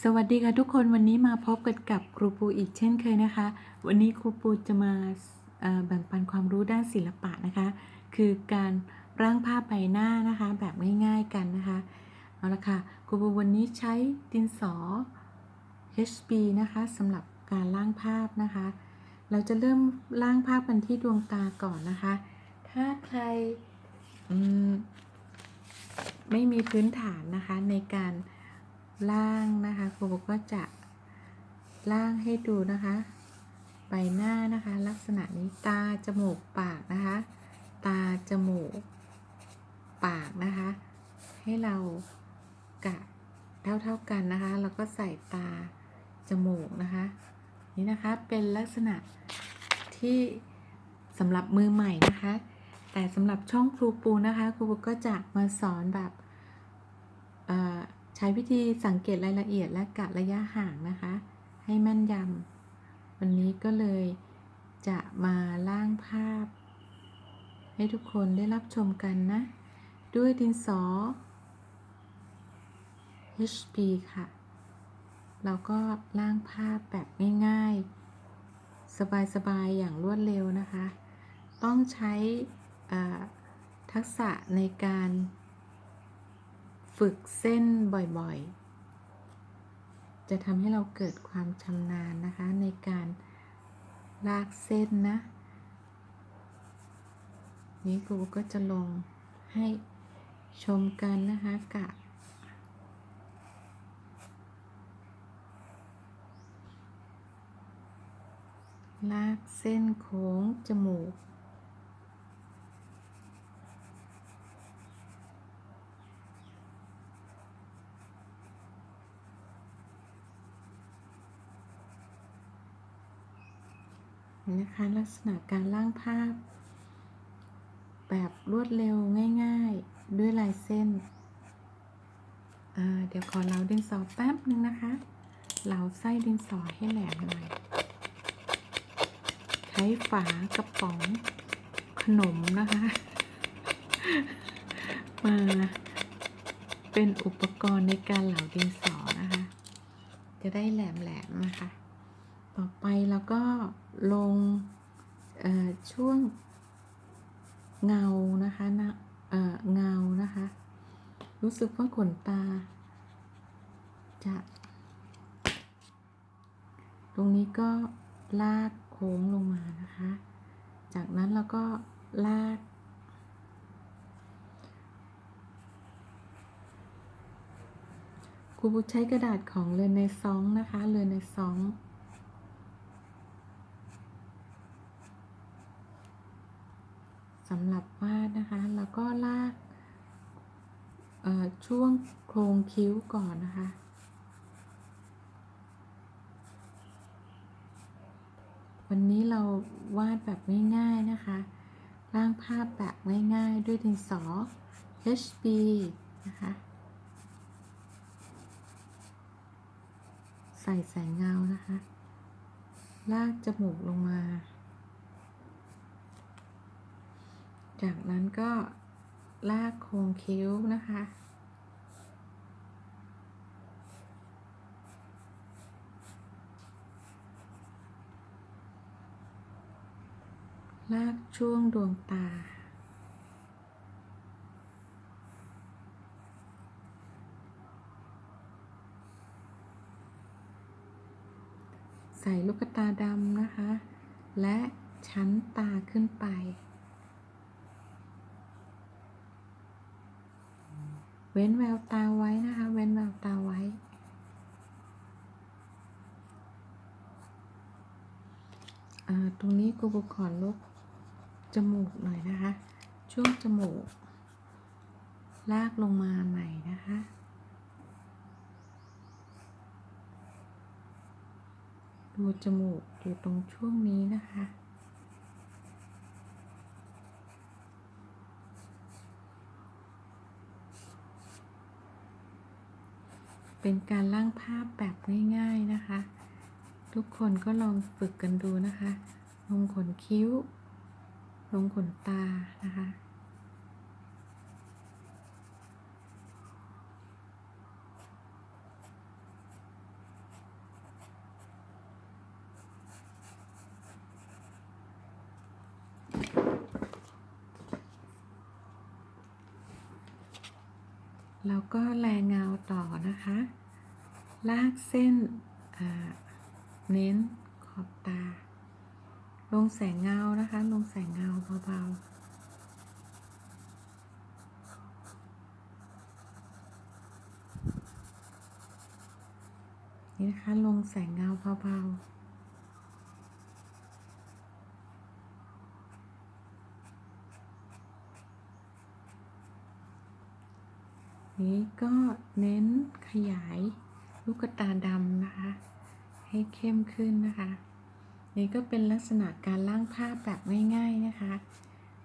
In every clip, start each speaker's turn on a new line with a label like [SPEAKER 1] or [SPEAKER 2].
[SPEAKER 1] สวัสดีค่ะทุกคนวันนี้มาพบกันกับครูปูอีกเช่นเคยนะคะ วันนี้ครูปูจะมาแบ่งปันความรู้ด้านศิลปะนะคะ คือการร่างภาพใบหน้านะคะ แบบง่ายๆกันนะคะเอาละค่ะครูปูวันนี้ใช้ดินสอ HB นะคะสำหรับการร่างภาพนะคะ เราจะเริ่มร่างภาพกันที่ดวงตาก่อนนะคะ ถ้าใครไม่มีพื้นฐานนะคะในการ ล่างนะคะครูก็จะล่างให้ดูนะคะ ใบหน้านะคะ ลักษณะนี้ตาจมูกปากนะคะ ตาจมูก ปากนะคะ ให้เรากะเท่าๆกันนะคะ แล้วก็ใส่ตาจมูกนะคะ นี่นะคะเป็นลักษณะที่สำหรับมือใหม่นะคะ แต่สำหรับช่องครูปูนะคะครูปูก็จะมาสอนแบบเอ่อ ช้วิธีสังเกตรายละเอียดและกะระยะห่างนะคะ ให้แม่นยำวันนี้ก็เลยจะมาล่างภาพ ให้ทุกคนได้รับชมกันนะ ด้วยดินสอ HB ค่ะเราก็ล่างภาพแบบง่ายๆ สบายๆ อย่างรวดเร็วนะคะ ต้องใช้ทักษะในการ ฝึกเส้นบ่อยๆ จะทำให้เราเกิดความชำนาญนะคะ ในการลากเส้นนะ นี้ครูก็จะลงให้ชมกันนะคะกะลากเส้นโค้งจมูก นะคะลักษณะการล่างภาพ แบบรวดเร็วง่ายๆ ด้วยลายเส้น เดี๋ยวขอเหลาดินสอแป๊บนึงนะคะ เหลาไส้ดินสอให้แหลมหน่อย ใช้ฝากระป๋องขนมนะคะ มาเป็นอุปกรณ์ในการเหลาดินสอนะคะ จะได้แหลมๆนะคะ ต่อไปแล้วก็ลงช่วงเงานะคะนะเเงานะคะ รู้สึกว่าขนตา จะ ตรงนี้ก็ลากโค้งลงมานะคะ จากนั้นเราก็ลากครูบูใช้กระดาษของเรือนในซองนะคะ เรือนในซอง สำหรับวาดนะคะ แล้วก็ลากช่วงโครงคิ้วก่อนนะคะ วันนี้เราวาดแบบง่ายๆนะคะร่างภาพแบบง่ายๆด้วยดินสอ HB นะคะ ใส่แสงเงานะคะ ลากจมูกลงมา จากนั้นก็ลากโครงคิ้วนะคะ ลากช่วงดวงตา ใส่ลูกตาดำนะคะ และชั้นตาขึ้นไป เว้นแววตาไว้นะคะ เว้นแววตาไว้อ่าตรงนี้กูขอลบจมูกหน่อยนะคะ ช่วงจมูก ลากลงมาใหม่นะคะดูจมูกอยู่ตรงช่วงนี้นะคะ เป็นการร่างภาพแบบง่ายๆนะคะ ทุกคนก็ลองฝึกกันดูนะคะ ลงขนคิ้ว ลงขนตานะคะ แล้วก็แรงเงาต่อนะคะ ลากเส้นเน้นขอบตา ลงแสงเงานะคะ ลงแสงเงาเบาๆนี่นะคะลงแสงเงาเบาๆ นี้ก็เน้นขยายลูกตาดำนะคะ ให้เข้มขึ้นนะคะ นี่ก็เป็นลักษณะการล่างภาพแบบง่ายๆนะคะ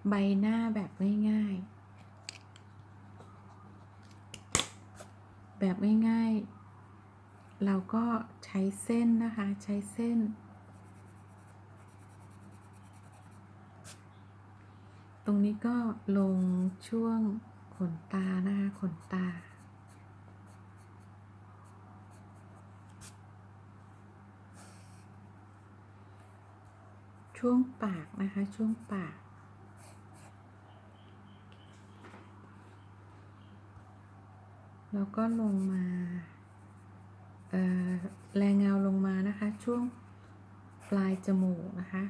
[SPEAKER 1] ใบหน้าแบบง่ายๆ แบบง่ายๆ เราก็ใช้เส้นนะคะ ใช้เส้น ตรงนี้ก็ลงช่วง ขนตานะคะขนตา ช่วงปากนะคะ ช่วงปาก แล้วก็ลงมาแรงเงาลงมานะคะ ช่วงปลายจมูกนะคะ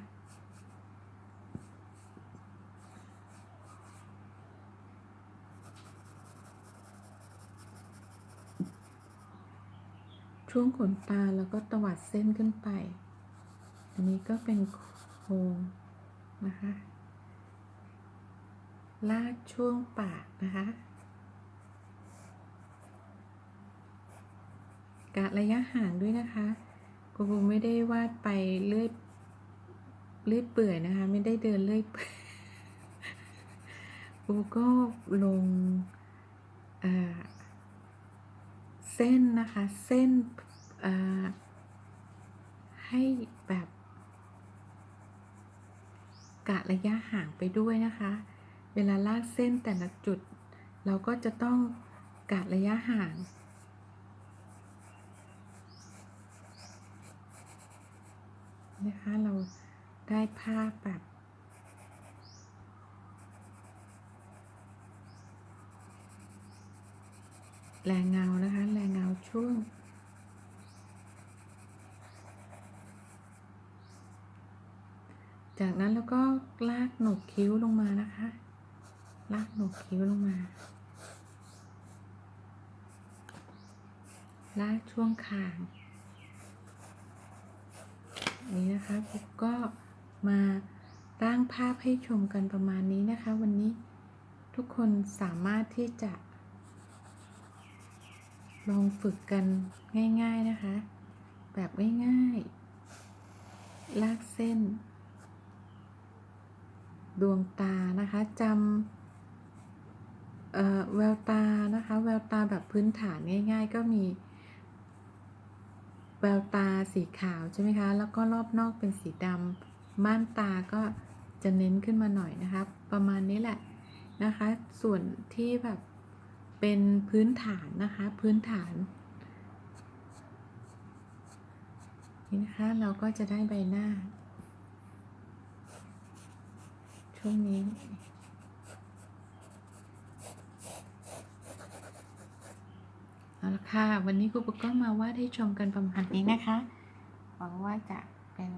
[SPEAKER 1] ช่วงขนตาแล้วก็ตวัดเส้นขึ้นไป อันนี้ก็เป็นโค้งนะคะ ลากช่วงปากนะคะกะระยะห่างด้วยนะคะกูกูไม่ได้วาดไปเลื่อยเลื่อยเปื่อยนะคะ ไม่ได้เดินเลื่อยเปื่อยกูก็ลงเส้นนะคะ เส้น ให้แบบกะระยะห่างไปด้วยนะคะ เวลาลากเส้นแต่ละจุด เราก็จะต้องกะระยะห่างนะคะเราได้ภาพแบบแรงเงานะคะ แรงเงาช่วง จากนั้นแล้วก็ลากหนกคิ้วลงมานะคะ ลากหนกคิ้วลงมา ลากช่วงคาง นี้นะคะปุ๊กก็มาร่างภาพให้ชมกันประมาณนี้นะคะ วันนี้ทุกคนสามารถที่จะ ลองฝึกกันง่าย ๆนะคะ แบบง่ายๆ ลากเส้น ดวงตานะคะจำเอ่อแววตานะคะแววตาแบบพื้นฐานง่าย ๆ ก็มี แววตาสีขาวใช่ไหมคะแล้วก็รอบนอกเป็นสีดำม่านตาก็จะเน้นขึ้นมาหน่อยนะคะประมาณนี้แหละนะคะ ส่วนที่แบบเป็นพื้นฐานนะคะพื้นฐานนี่นะคะเราก็จะได้ใบหน้า ช่วงนี้ เอาละค่ะ วันนี้ครูปุ๊กก็มาวาดให้ชมกันประมาณนี้นะคะ หวังว่าจะเป็น